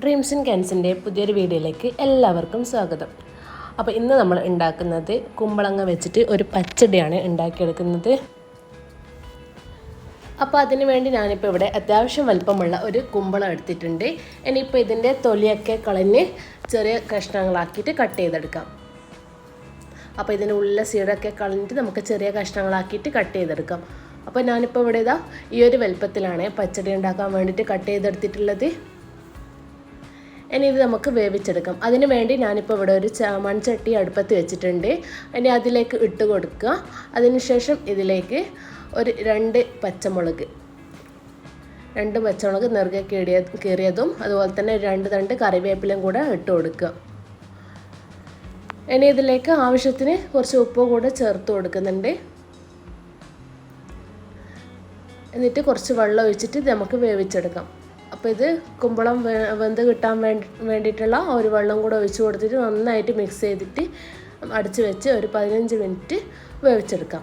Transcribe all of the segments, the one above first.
Dreams in ക്യാൻസിന്റെ പുതിയൊരു വീഡിയോയിലേക്ക് എല്ലാവർക്കും സ്വാഗതം. അപ്പോൾ ഇന്ന് നമ്മൾ ഉണ്ടാക്കുന്നത് കുമ്പളങ്ങ വെച്ചിട്ട് ഒരു പച്ചടിയാണ് ഉണ്ടാക്കിയെടുക്കുന്നത്. അപ്പോൾ അതിന് വേണ്ടി ഞാനിപ്പോൾ ഇവിടെ അത്യാവശ്യം വലിപ്പമുള്ള ഒരു കുമ്പളം എടുത്തിട്ടുണ്ട്. ഇനിയിപ്പോൾ ഇതിന്റെ തൊലിയൊക്കെ കളഞ്ഞ് ചെറിയ കഷ്ണങ്ങളാക്കിയിട്ട് കട്ട് ചെയ്തെടുക്കാം. അപ്പോൾ ഇതിന്റെ ഉള്ള സീഡൊക്കെ കളഞ്ഞിട്ട് നമുക്ക് ചെറിയ കഷ്ണങ്ങളാക്കിയിട്ട് കട്ട് ചെയ്തെടുക്കാം. അപ്പോൾ ഞാനിപ്പോൾ ഇവിടെ ഇതാ ഈ ഒരു വലുപ്പത്തിലാണ് പച്ചടി ഉണ്ടാക്കാൻ വേണ്ടിയിട്ട് കട്ട് ചെയ്തെടുത്തിട്ടുള്ളത്. ഇനി ഇത് നമുക്ക് വേവിച്ചെടുക്കാം. അതിന് വേണ്ടി ഞാനിപ്പോൾ ഇവിടെ ഒരു മൺചട്ടി അടുപ്പത്ത് വെച്ചിട്ടുണ്ട്. ഇനി അതിലേക്ക് ഇട്ട് കൊടുക്കുക. അതിനുശേഷം ഇതിലേക്ക് ഒരു രണ്ട് പച്ചമുളക് രണ്ട് പച്ചമുളക് നെറുകെ കീറിയ കീറിയതും അതുപോലെ തന്നെ രണ്ട് തണ്ട് കറിവേപ്പിലയും കൂടെ ഇട്ട് കൊടുക്കുക. ഇനി ഇതിലേക്ക് ആവശ്യത്തിന് കുറച്ച് ഉപ്പ് കൂടെ ചേർത്ത് കൊടുക്കുന്നുണ്ട്. എന്നിട്ട് കുറച്ച് വെള്ളം ഒഴിച്ചിട്ട് നമുക്ക് വേവിച്ചെടുക്കാം. അപ്പോൾ ഇത് കുമ്പളം വെന്ത് കിട്ടാൻ വേണ്ടി വേണ്ടിയിട്ടുള്ള ഒരു വെള്ളം കൂടെ ഒഴിച്ച് കൊടുത്തിട്ട് നന്നായിട്ട് മിക്സ് ചെയ്തിട്ട് അടച്ച് വെച്ച് ഒരു പതിനഞ്ച് മിനിറ്റ് വേവിച്ചെടുക്കാം.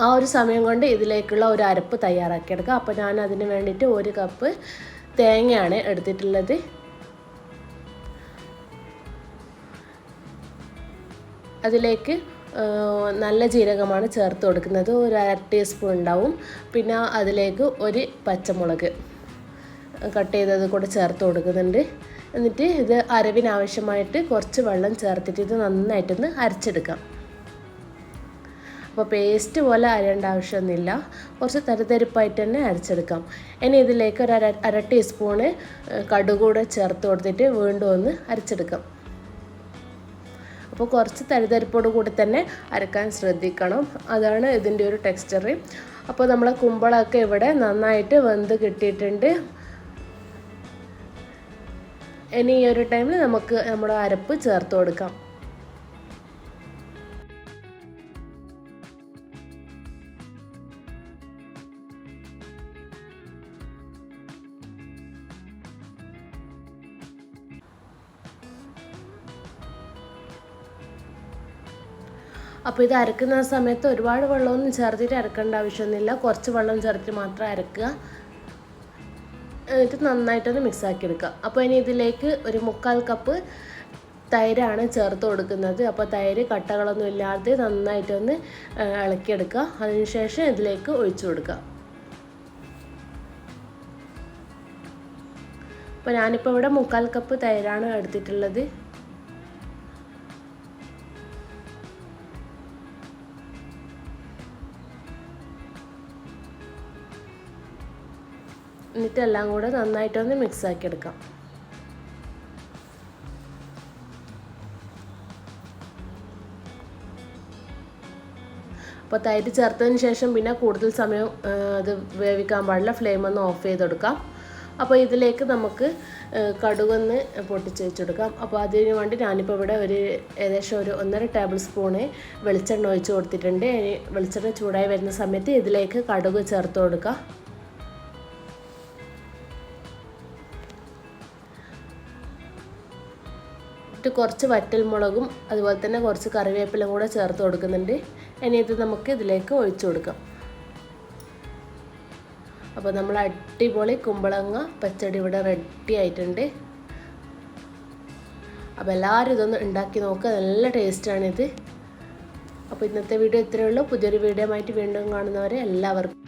ആ ഒരു സമയം കൊണ്ട് ഇതിലേക്കുള്ള ഒരു അരപ്പ് തയ്യാറാക്കിയെടുക്കാം. അപ്പോൾ ഞാൻ അതിന് വേണ്ടിയിട്ട് ഒരു കപ്പ് തേങ്ങയാണ് എടുത്തിട്ടുള്ളത്. അതിലേക്ക് നല്ല ജീരകമാണ് ചേർത്ത് കൊടുക്കുന്നത്. ഒരു അര ടീസ്പൂൺ ഉണ്ടാവും. പിന്നെ അതിലേക്ക് ഒരു പച്ചമുളക് കട്ട് ചെയ്തത് കൂടെ ചേർത്ത് കൊടുക്കുന്നുണ്ട്. എന്നിട്ട് ഇത് അരവിനാവശ്യമായിട്ട് കുറച്ച് വെള്ളം ചേർത്തിട്ട് ഇത് നന്നായിട്ടൊന്ന് അരച്ചെടുക്കാം. അപ്പോൾ പേസ്റ്റ് പോലെ അരേണ്ട ആവശ്യമൊന്നുമില്ല. കുറച്ച് തരിതരിപ്പായിട്ട് തന്നെ അരച്ചെടുക്കാം. ഇനി ഇതിലേക്ക് ഒരു അര അര ടീസ്പൂണ് കടുകൂടെ ചേർത്ത് കൊടുത്തിട്ട് വീണ്ടും ഒന്ന് അരച്ചെടുക്കാം. അപ്പോൾ കുറച്ച് തരിതരിപ്പോട് കൂടി തന്നെ അരക്കാൻ ശ്രദ്ധിക്കണം. അതാണ് ഇതിന്റെ ഒരു ടെക്സ്ചർ അപ്പോൾ നമ്മളെ കുമ്പളമൊക്കെ ഇവിടെ നന്നായിട്ട് വെന്ത് കിട്ടിയിട്ടുണ്ട്. ഇനി ഈ ഒരു ടൈമിൽ നമുക്ക് നമ്മുടെ അരപ്പ് ചേർത്ത് കൊടുക്കാം. അപ്പോൾ ഇത് അരക്കുന്ന സമയത്ത് ഒരുപാട് വെള്ളമൊന്നും ചേർത്തിട്ട് അരക്കേണ്ട ആവശ്യമൊന്നുമില്ല. കുറച്ച് വെള്ളം ചേർത്തിട്ട് മാത്രം അരക്കുക. എന്നിട്ട് നന്നായിട്ടൊന്ന് മിക്സ് ആക്കി എടുക്കുക. അപ്പോൾ ഇനി ഇതിലേക്ക് ഒരു മുക്കാൽ കപ്പ് തൈരാണ് ചേർത്ത് കൊടുക്കുന്നത്. അപ്പോൾ തൈര് കട്ടകളൊന്നും ഇല്ലാതെ നന്നായിട്ടൊന്ന് ഇളക്കിയെടുക്കുക. അതിനുശേഷം ഇതിലേക്ക് ഒഴിച്ചു കൊടുക്കുക. അപ്പോൾ ഞാനിപ്പോൾ ഇവിടെ മുക്കാൽ കപ്പ് തൈരാണ് എടുത്തിട്ടുള്ളത്. എന്നിട്ട് എല്ലാം കൂടെ നന്നായിട്ടൊന്ന് മിക്സ് ആക്കി എടുക്കാം അപ്പോൾ തൈര് ചേർത്തതിന് ശേഷം പിന്നെ കൂടുതൽ സമയം അത് വേവിക്കാൻ പാടില്ല. ഫ്ലെയിം ഒന്ന് ഓഫ് ചെയ്ത് കൊടുക്കാം അപ്പോൾ ഇതിലേക്ക് നമുക്ക് കടുകൊന്ന് പൊട്ടിച്ച് വെച്ചെടുക്കാം. അപ്പോൾ അതിന് വേണ്ടി ഞാനിപ്പോൾ ഇവിടെ ഒരു ഏകദേശം ഒരു ഒന്നര ടേബിൾ സ്പൂണ് വെളിച്ചെണ്ണ ഒഴിച്ച് കൊടുത്തിട്ടുണ്ട്. വെളിച്ചെണ്ണ ചൂടായി വരുന്ന സമയത്ത് ഇതിലേക്ക് കടുക് ചേർത്ത് കൊടുക്കുക ഇട്ട് കുറച്ച് വറ്റൽമുളകും അതുപോലെ തന്നെ കുറച്ച് കറിവേപ്പിലും കൂടെ ചേർത്ത് കൊടുക്കുന്നുണ്ട്. ഇനി ഇത് നമുക്ക് ഇതിലേക്ക് ഒഴിച്ചു കൊടുക്കാം. അപ്പോൾ നമ്മൾ അടിപൊളി കുമ്പളങ്ങ പച്ചടി ഇവിടെ റെഡി ആയിട്ടുണ്ട്. അപ്പോൾ എല്ലാവരും ഇതൊന്ന് ഉണ്ടാക്കി നോക്കുക നല്ല ടേസ്റ്റാണിത് അപ്പോൾ ഇന്നത്തെ വീഡിയോ ഇത്രയേ ഉള്ളൂ. പുതിയൊരു വീഡിയോ ആയിട്ട് വീണ്ടും കാണുന്നവരെ എല്ലാവർക്കും